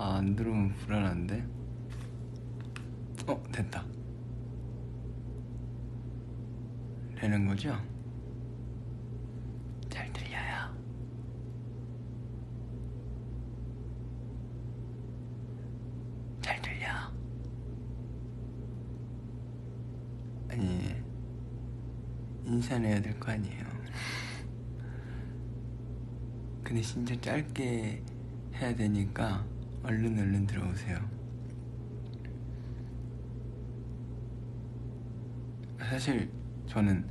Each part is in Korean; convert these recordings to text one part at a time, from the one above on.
아, 안 들어오면 불안한데? 어, 됐다. 되는 거죠? 잘 들려요. 잘 들려. 아니, 인사를 해야 될 거 아니에요. 근데 진짜 짧게 해야 되니까 얼른 얼른 들어오세요. 사실 저는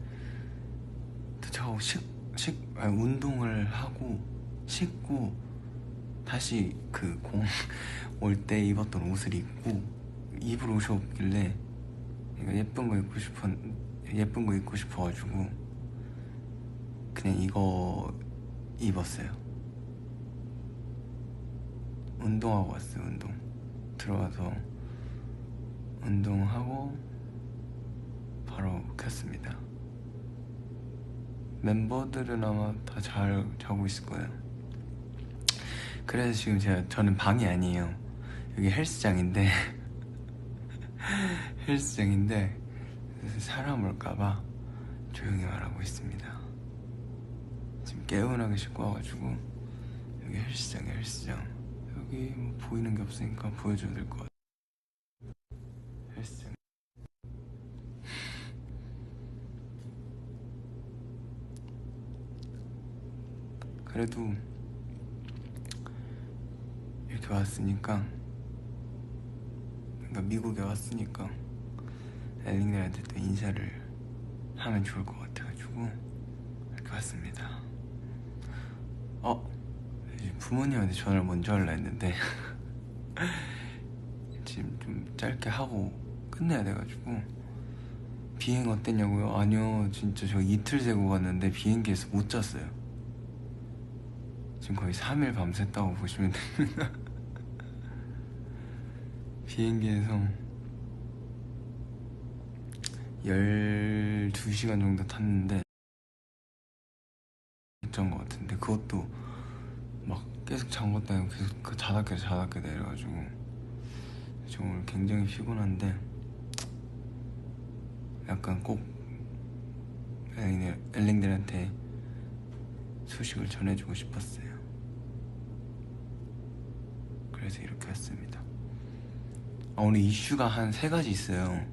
저 식, 식, 아니, 운동을 하고 씻고 다시 그 공 올 때 입었던 옷을 입고 입을 옷이 없길래 예쁜 거 입고 싶어 예쁜 거 입고 싶어가지고 그냥 이거 입었어요. 운동하고 왔어요. 운동 들어와서 운동하고 바로 켰습니다. 멤버들은 아마 다 잘 자고 있을 거예요. 그래서 지금 제가 저는 방이 아니에요. 여기 헬스장인데 헬스장인데 사람 올까봐 조용히 말하고 있습니다. 지금 개운하게 씻고 와가지고 여기 헬스장이야 헬스장. 여기 뭐 보이는 게 없으니까 보여줘야 될 것 같아. 헬스장. 그래도 이렇게 왔으니까 그러니까 미국에 왔으니까 엘링들한테 또 인사를 하면 좋을 것 같아가지고 이렇게 왔습니다. 어? 부모님한테 전화를 먼저 하려 했는데 지금 좀 짧게 하고 끝내야 돼가지고 비행 어땠냐고요? 아니요 진짜 저 이틀 새고 갔는데 비행기에서 못 잤어요 지금 거의 3일 밤샜다고 보시면 됩니다 비행기에서 12시간 정도 탔는데 했던 것 같은데 그것도 막 계속 잔 것도 아니고 계속 그 자다 깨 자다 깨 내려가지고 지금 오늘 굉장히 피곤한데 약간 꼭 엘링들, 엘링들한테 소식을 전해주고 싶었어요. 그래서 이렇게 왔습니다. 아, 오늘 이슈가 한 세 가지 있어요.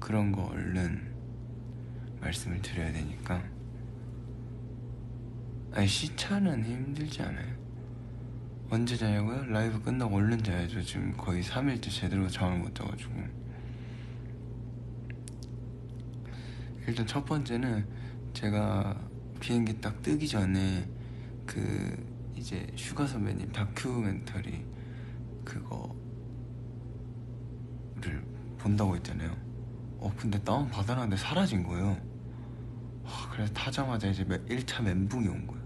그런 거 얼른 말씀을 드려야 되니까. 아니 시차는 힘들지 않아요 언제 자냐고요? 라이브 끝나고 얼른 자야죠 지금 거의 3일째 제대로 잠을 못 자가지고 일단 첫 번째는 제가 비행기 딱 뜨기 전에 그 이제 슈가 선배님 다큐멘터리 그거를 본다고 했잖아요 어 근데 다운 받아놨는데 사라진 거예요 와, 그래서 타자마자 이제 1차 멘붕이 온 거예요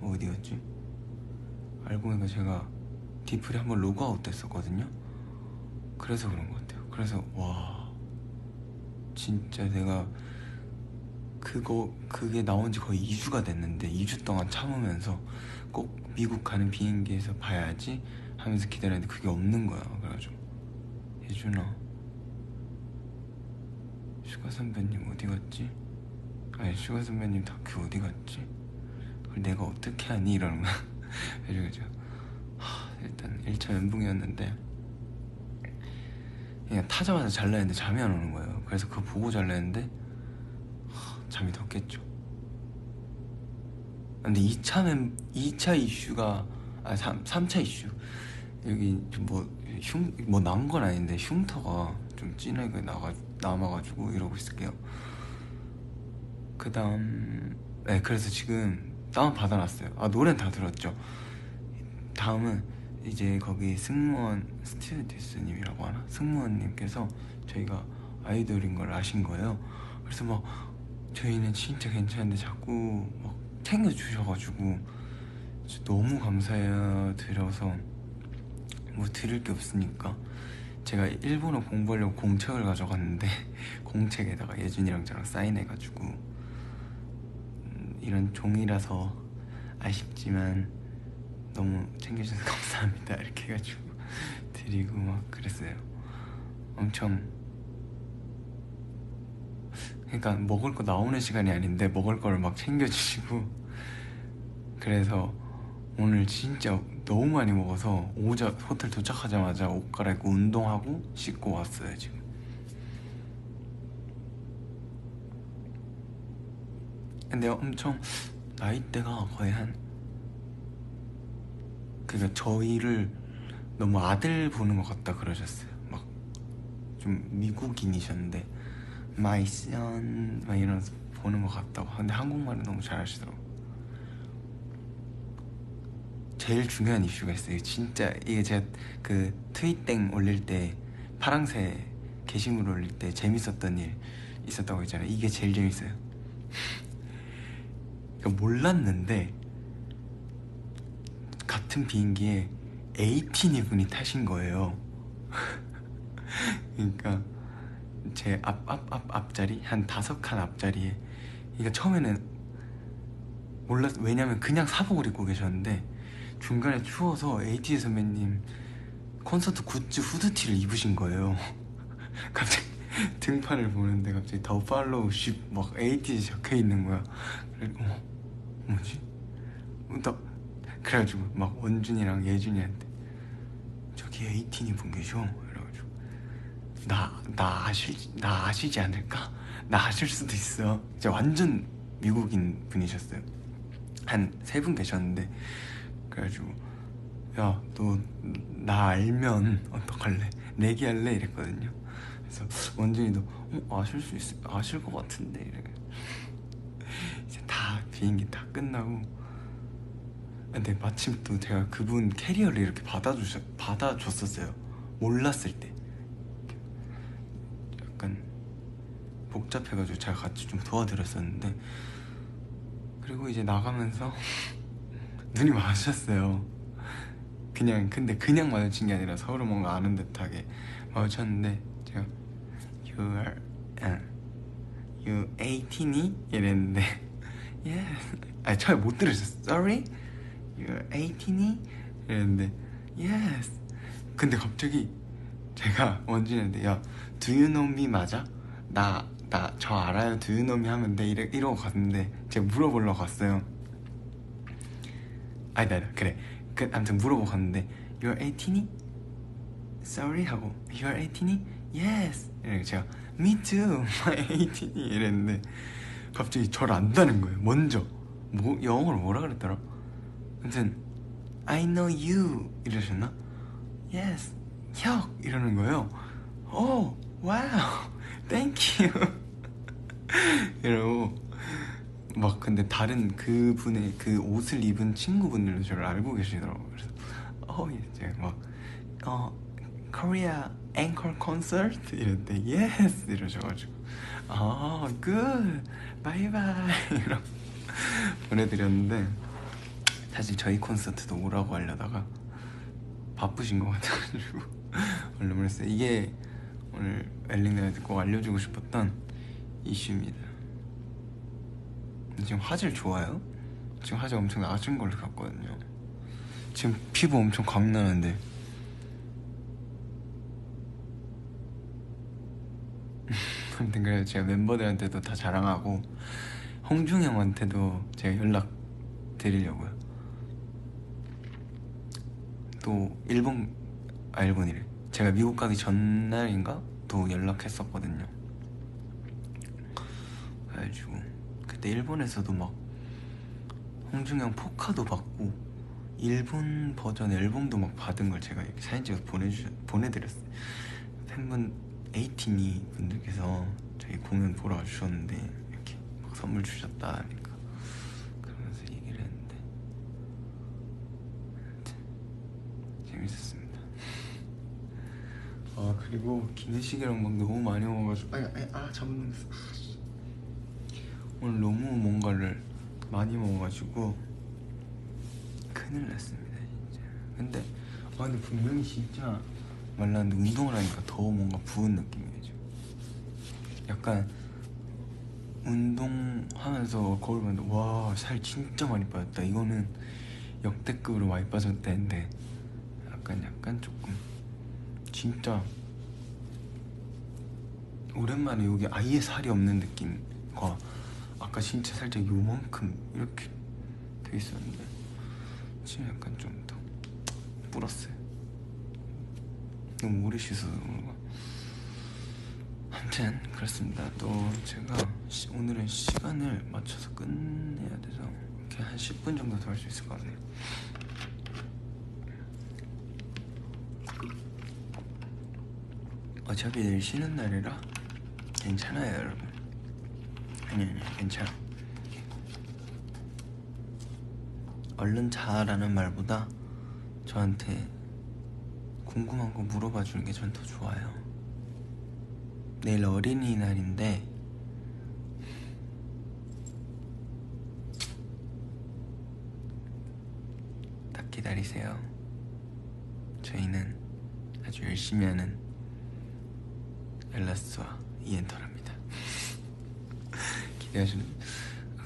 어? 어디였지? 알고 보니까 제가 디플이 한번 로그아웃 됐었거든요 그래서 그런 것 같아요 그래서 와 진짜 내가 그거 그게 나온 지 거의 2주가 됐는데 2주 동안 참으면서 꼭 미국 가는 비행기에서 봐야지 하면서 기다렸는데 그게 없는 거야 그래가지고 예준아 슈가 선배님 어디 갔지? 아니 슈가 선배님 다큐 어디 갔지? 그걸 내가 어떻게 하니? 이러는 거야 그래가지고 하, 일단 1차 멘붕이었는데 그냥 타자마자 잘라 했는데 잠이 안 오는 거예요. 그래서 그거 보고 잘라 했는데 하, 잠이 더 깼죠. 근데 2차 멤 2차 이슈가 아 3, 3차 이슈. 여기 뭐흉뭐 난건 아닌데 흉터가 좀 진하게 나가 남아가지고 이러고 있을게요. 그 다음 네 그래서 지금 다운 받아놨어요. 아 노래는 다 들었죠. 다음은 이제 거기 승무원 스튜디스님이라고 하나 승무원님께서 저희가 아이돌인 걸 아신 거예요. 그래서 막 저희는 진짜 괜찮은데 자꾸 막 챙겨주셔가지고 너무 감사해요 드려서 뭐 드릴 게 없으니까 제가 일본어 공부하려고 공책을 가져갔는데 공책에다가 예준이랑 저랑 사인해가지고 음, 이런 종이라서 아쉽지만 너무 챙겨주셔서 감사합니다. 이렇게 해가지고 드리고 막 그랬어요. 엄청. 그러니까 먹을 거 나오는 시간이 아닌데 먹을 거를 막 챙겨주시고. 그래서 오늘 진짜 너무 많이 먹어서 오자 호텔 도착하자마자 옷 갈아입고 운동하고 씻고 왔어요 지금 근데 엄청 나이대가 거의 한 그러니까 저희를 너무 아들 보는 것 같다 그러셨어요. 막 좀 미국인이셨는데 마이 선막 이러면서 보는 것 같다고. 근데 한국말을 너무 잘하시더라고 제일 중요한 이슈가 있어요. 진짜 이게 제가 그 트윗땡 올릴 때 파랑새 게시물 올릴 때 재밌었던 일 있었다고 했잖아요. 이게 제일 재밌어요 그러니까 몰랐는데 같은 비행기에 에이틴이 분이 타신 거예요. 그러니까 제 앞 앞 앞 앞자리? 한 다섯 칸 앞자리에. 그러니까 처음에는 몰랐 왜냐면 그냥 사복을 입고 계셨는데 중간에 추워서 AT 선배님 콘서트 굿즈 후드티를 입으신 거예요. 갑자기 등판을 보는데 갑자기 더 팔로우 쉽막 AT 적혀 있는 거야. 그래 어 뭐지? 어, 나 그래가지고 막 원준이랑 예준이한테 저기 에이틴이 분 계셔 이래가지고 나, 나 아실, 나 아시지 않을까? 나 아실 수도 있어 진짜 완전 미국인 분이셨어요 한 세 분 계셨는데 그래가지고 야 너 나 알면 어떡할래? 내기할래? 이랬거든요 그래서 원준이도 어, 아실 수 있어 아실 것 같은데. 이래 이제 다 비행기 다 끝나고. 근데 마침 또 제가 그분 캐리어를 이렇게 받아주셨 받아줬었어요. 몰랐을 때. 약간 복잡해가지고 제가 같이 좀 도와드렸었는데. 그리고 이제 나가면서 눈이 마주쳤어요. 그냥 근데 그냥 마주친 게 아니라 서로 뭔가 아는 듯하게 마주쳤는데 제가 You are uh, You 18이? 이랬는데 Yes 아니 처음에 못 들으셨어 Sorry? You're 18이? 이랬는데 Yes 근데 갑자기 제가 원준이한테 야 Do you know me 맞아? 나 나 저 알아요 Do you know me 하면 돼 이래, 이러고 갔는데 제가 물어보러 갔어요 아니다 아니다 그래 그 아무튼 물어보고 갔는데 You're 18이? Sorry 하고 You're 18이? Yes. 이래 제가 Me too My 18이 이랬는데 갑자기 저를 안다는 거예요. 먼저. 뭐 영어로 뭐라 그랬더라? 아무튼 I know you. 이러셨나? Yes 혁. 이러는 거예요. 오 와우 땡큐 이러고 막 근데 다른 그분의 그 옷을 입은 친구분들도 저를 알고 계시더라고요. 그래서 어 이제 막어 코리아 앵콜 콘서트 이랬는데 예스 이러셔가지고 아굿 바이바이 보내드렸는데 사실 저희 콘서트도 오라고 하려다가 바쁘신 것 같아가지고 얼른 보냈어요. 이게 오늘 엘링들한테 꼭 알려주고 싶었던 이슈입니다. 지금 화질 좋아요? 지금 화질 엄청 낮은 걸로 갔거든요. 지금 피부 엄청 광나는데 아무튼 그래서 제가 멤버들한테도 다 자랑하고 홍중 형한테도 제가 연락 드리려고요. 또 일본 아 일본이래. 제가 미국 가기 전날인가? 또 연락했었거든요. 그래가지고 그때 일본에서도 막 홍중 형 포카도 받고 일본 버전 앨범도 막 받은 걸 제가 사진 찍어서 보내주 보내드렸어요. 팬분 에이티니 분들께서 저희 공연 보러 와주셨는데 이렇게 막 선물 주셨다 하니까 그러면서 얘기를 했는데 재밌었습니다. 아 그리고 기내식이랑 막 너무 많이 먹어가지고 아야 아야 아 잘못 넘겼어. 아, 씨. 오늘 너무 뭔가를 많이 먹어가지고 큰일 났습니다 진짜. 근데 아 근데 분명히 진짜 말랐는데 운동을 하니까 더 뭔가 부은 느낌이에요 지금 약간 운동하면서 거울 봤는데 와 살 진짜 많이 빠졌다. 이거는 역대급으로 많이 빠졌대는데 약간 약간 조금 진짜 오랜만에 여기 아예 살이 없는 느낌과 아까 진짜 살짝 요만큼 이렇게 돼 있었는데 지금 약간 좀 더 불었어요 너무 오래 씻어서 그런가 아무튼 그렇습니다. 또 제가 시- 오늘은 시간을 맞춰서 끝내야 돼서 이렇게 한 10분 정도 더 할 수 있을 것 같네요. 어차피 내일 쉬는 날이라 괜찮아요 여러분. 아니 아니 괜찮아. 얼른 자라는 말보다 저한테 궁금한 거 물어봐 주는 게 전 더 좋아요. 내일 어린이날인데 딱 기다리세요. 저희는 아주 열심히 하는 엘라스와 이엔터랍니다. 기대하시는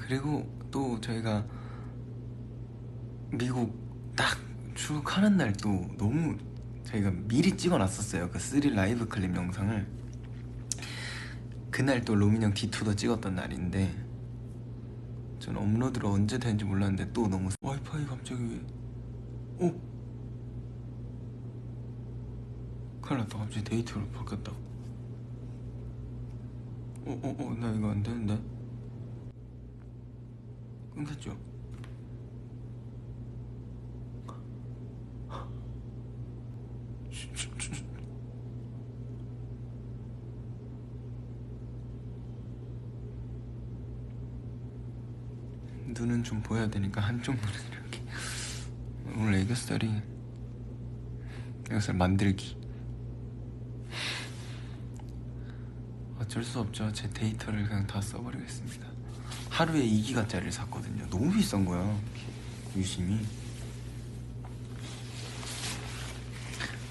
그리고 또 저희가 미국 딱 출국하는 날 또 너무 저희가 미리 찍어놨었어요 그3 라이브 클립 영상을 그날 또 로민 형 D2도 찍었던 날인데 저는 업로드를 언제 되는지 몰랐는데 또 너무 와이파이 갑자기 왜 어? 큰일 났다 갑자기 데이터로 바뀌었다 어, 어, 어, 나 이거 안 되는데? 끊겼죠? 눈은 좀 보여야 되니까 한쪽 눈은 이렇게 오늘 애교살이 애교살 만들기 어쩔 수 없죠. 제 데이터를 그냥 다 써버리겠습니다. 하루에 2기가짜리를 샀거든요. 너무 비싼 거야. 유심히.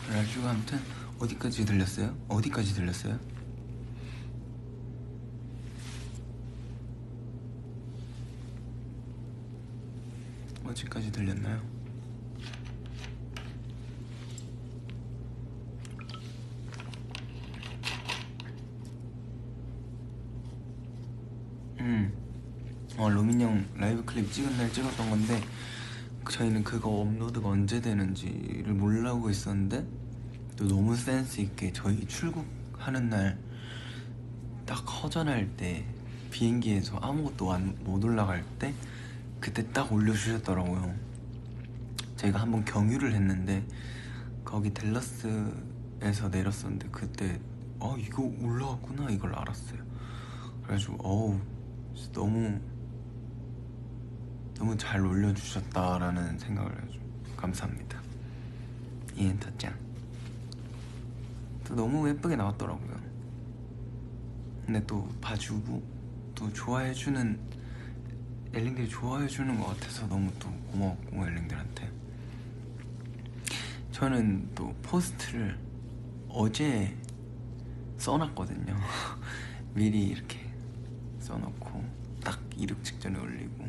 그래가지고 아무튼 어디까지 들렸어요? 어디까지 들렸어요? 어디까지 들렸나요? 음, 어 로민 형 라이브 클립 찍은 날 찍었던 건데 그 저희는 그거 업로드가 언제 되는지를 몰라고 있었는데 또 너무 센스 있게 저희 출국하는 날 딱 허전할 때 비행기에서 아무것도 안, 못 올라갈 때 그때 딱 올려주셨더라고요. 저희가 한번 경유를 했는데 거기 델러스에서 내렸었는데 그때 어 이거 올라왔구나 이걸 알았어요. 그래가지고 어우 너무 너무 잘 올려주셨다라는 생각을 해가지고 감사합니다. 이엔터 짱 또 너무 예쁘게 나왔더라고요. 근데 또 봐주고 또 좋아해주는 엘링들이 좋아해 주는 것 같아서 너무 또 고마웠고 엘링들한테. 저는 또 포스트를 어제 써놨거든요. 미리 이렇게 써놓고 딱 이륙 직전에 올리고.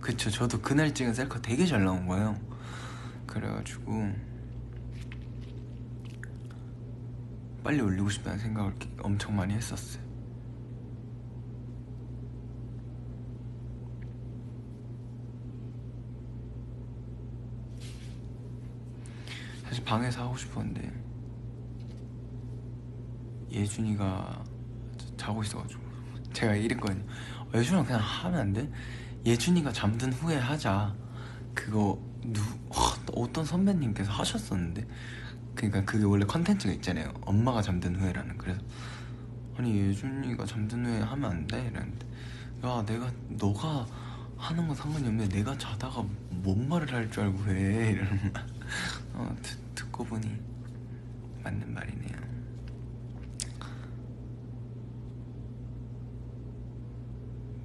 그쵸 저도 그날 찍은 셀카 되게 잘 나온 거예요. 그래가지고 빨리 올리고 싶다는 생각을 엄청 많이 했었어요 사실 방에서 하고 싶었는데 예준이가 자고 있어가지고 제가 이랬거든요. 어, 예준아 그냥 하면 안 돼? 예준이가 잠든 후에 하자. 그거 누 하, 어떤 선배님께서 하셨었는데. 그러니까 그게 원래 컨텐츠가 있잖아요. 엄마가 잠든 후에라는. 그래서 아니 예준이가 잠든 후에 하면 안 돼? 이랬는데. 야 내가 너가 하는 건 상관이 없는데 내가 자다가 뭔 말을 할 줄 알고 해? 이러는 말 어, 듣, 듣고 보니 맞는 말이네요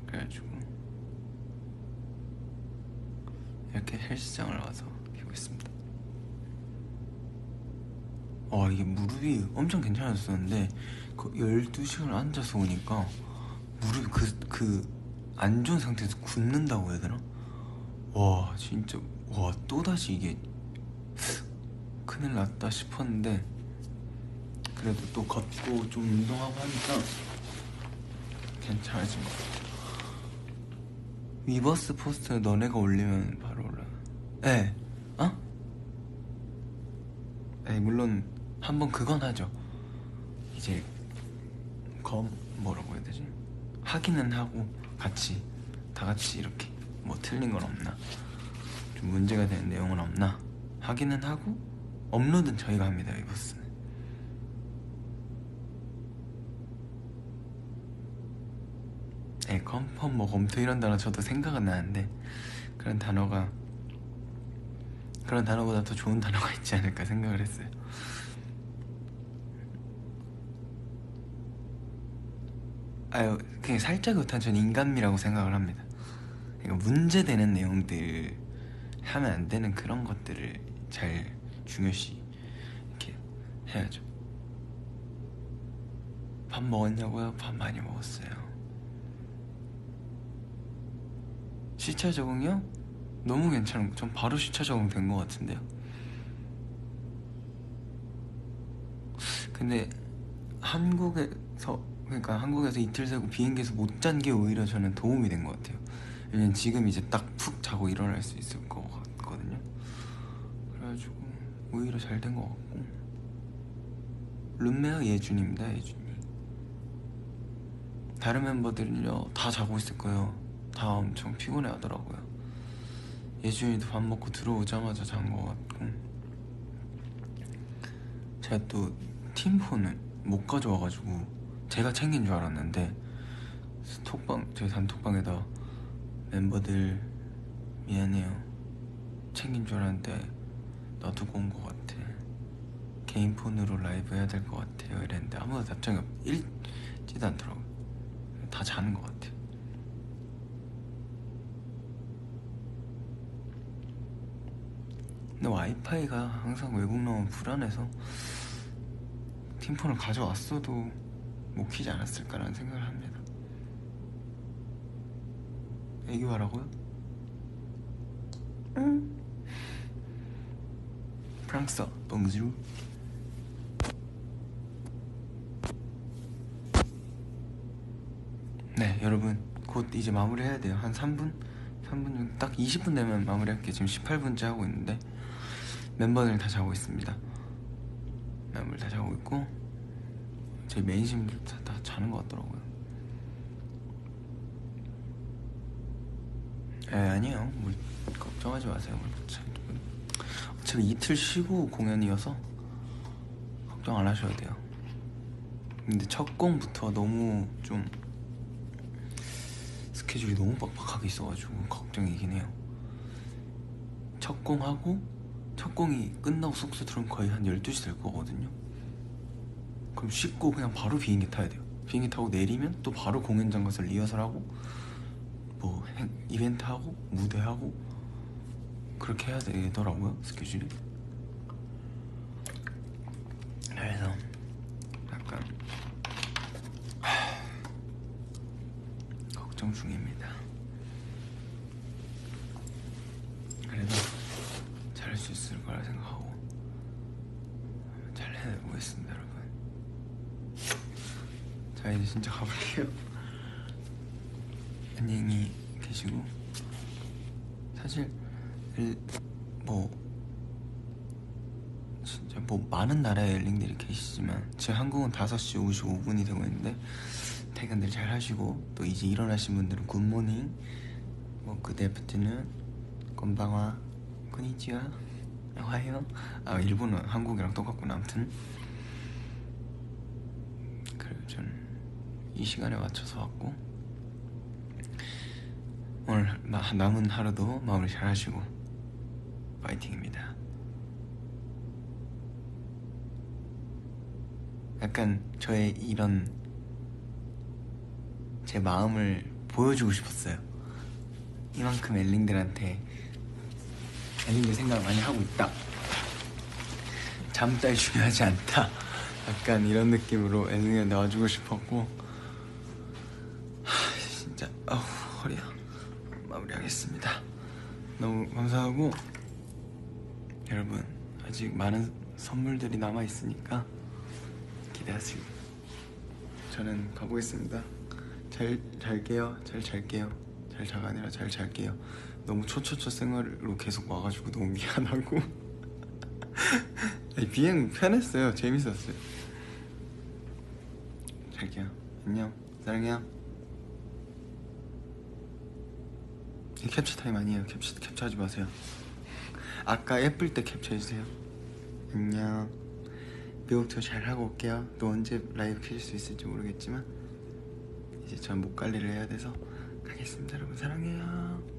그래가지고 이렇게 헬스장을 와서 피고 있습니다 와 이게 무릎이 엄청 괜찮았었는데 그 12시간 앉아서 오니까 무릎이 그, 그 안 좋은 상태에서 굳는다고 해야 되나? 와 진짜 와 또다시 이게 큰일 났다 싶었는데 그래도 또 걷고 좀 운동하고 하니까 괜찮아진 것 같아 위버스 포스트 너네가 올리면 바로 올라. 예. 어? 예 물론 한번 그건 하죠. 이제 검 뭐라고 해야 되지? 하기는 하고 같이 다 같이 이렇게 뭐 틀린 건 없나? 좀 문제가 되는 내용은 없나 하기는 하고 업로드는 저희가 합니다 위버스는. 네, 컨펌 뭐 검토 이런 단어 저도 생각은 나는데 그런 단어가 그런 단어보다 더 좋은 단어가 있지 않을까 생각을 했어요. 아유 그냥 살짝 못한 전 인간미라고 생각을 합니다. 그러니까 문제되는 내용들 하면 안 되는 그런 것들을 잘 중요시 이렇게 해야죠. 밥 먹었냐고요? 밥 많이 먹었어요. 시차 적응이요? 너무 괜찮은 전 바로 시차 적응 된 것 같은데요. 근데 한국에서 그러니까 한국에서 이틀 새고 비행기에서 못 잔 게 오히려 저는 도움이 된 것 같아요. 왜냐면 지금 이제 딱 푹 자고 일어날 수 있을 것 같거든요 그래가지고 오히려 잘 된 것 같고. 룸메어 예준입니다 예준이. 다른 멤버들은요 다 자고 있을 거예요. 다 엄청 피곤해 하더라고요. 예준이도 밥 먹고 들어오자마자 잔 것 같고. 제가 또 팀폰을 못 가져와가지고 제가 챙긴 줄 알았는데 톡방 저희 단톡방에다 멤버들 미안해요. 챙긴 줄 알았는데 놔두고 온 것 같아. 개인 폰으로 라이브 해야 될 것 같아요. 이랬는데 아무도 답장이 없, 읽지도 않더라고. 다 자는 것 같아. 근데 와이파이가 항상 외국 나오면 불안해서 팀폰을 가져왔어도 못 키지 않았을까라는 생각을 합니다. 애교하라고요? 응 프랑스어. 봉주루 네 여러분 곧 이제 마무리 해야 돼요. 한 3분? 3분 정도? 딱 20분 되면 마무리 할게요. 지금 18분째 하고 있는데 멤버들 다 자고 있습니다. 멤버들 다 자고 있고 제 메인심들 다, 다 자는 것 같더라고요. 에 아니에요. 뭐 걱정하지 마세요 뭐, 어 차피 이틀 쉬고 공연이어서 걱정 안 하셔도 돼요. 근데 첫 공부터 너무 좀 스케줄이 너무 빡빡하게 있어가지고 걱정이긴 해요. 첫 공하고 첫 공이 끝나고 숙소 들어오면 거의 한 12시 될 거거든요. 그럼 씻고 그냥 바로 비행기 타야 돼요. 비행기 타고 내리면 또 바로 공연장 가서 리허설하고 뭐 행, 이벤트하고 무대하고 그렇게 해야 되더라고요 스케줄이. 그래서 약간 하... 걱정 중입니다. 그래도 잘할 수 있을 거라 생각하고 잘 해보겠습니다 여러분. 자 이제 진짜 가볼게요. 안녕히 계시고. 사실 뭐 진짜 뭐 많은 나라의 엘링들이 계시지만 지금 한국은 5시 55분이 되고 있는데 퇴근들 잘 하시고 또 이제 일어나신 분들은 굿모닝. 뭐 그대부터는 건방와 konnichiwa 와요. 아 일본은 한국이랑 똑같구나 아무튼. 그리고 전이 시간에 맞춰서 왔고. 오늘 남은 하루도 마무리 잘 하시고 파이팅입니다. 약간 저의 이런 제 마음을 보여주고 싶었어요. 이만큼 엘링들한테 엘링들 생각 많이 하고 있다. 잠 따위 중요하지 않다. 약간 이런 느낌으로 엘링을 나와주고 싶었고 하, 진짜 어우 허리야. 마무리하겠습니다. 너무 감사하고 여러분 아직 많은 선물들이 남아 있으니까 기대하시고 저는 가보겠습니다. 잘 잘게요. 잘 잘게요. 잘 자가 아니라 잘 잘게요. 너무 초초초 생활로 계속 와가지고 너무 미안하고 아니, 비행 편했어요. 재밌었어요. 잘게요. 안녕. 사랑해요. 이 캡처 타임 아니에요. 캡처 캡처하지 마세요. 아까 예쁠 때 캡처해주세요. 안녕. 미국투어 잘 하고 올게요. 또 언제 라이브 켜질 수 있을지 모르겠지만 이제 전 목 관리를 해야 돼서 가겠습니다. 여러분 사랑해요.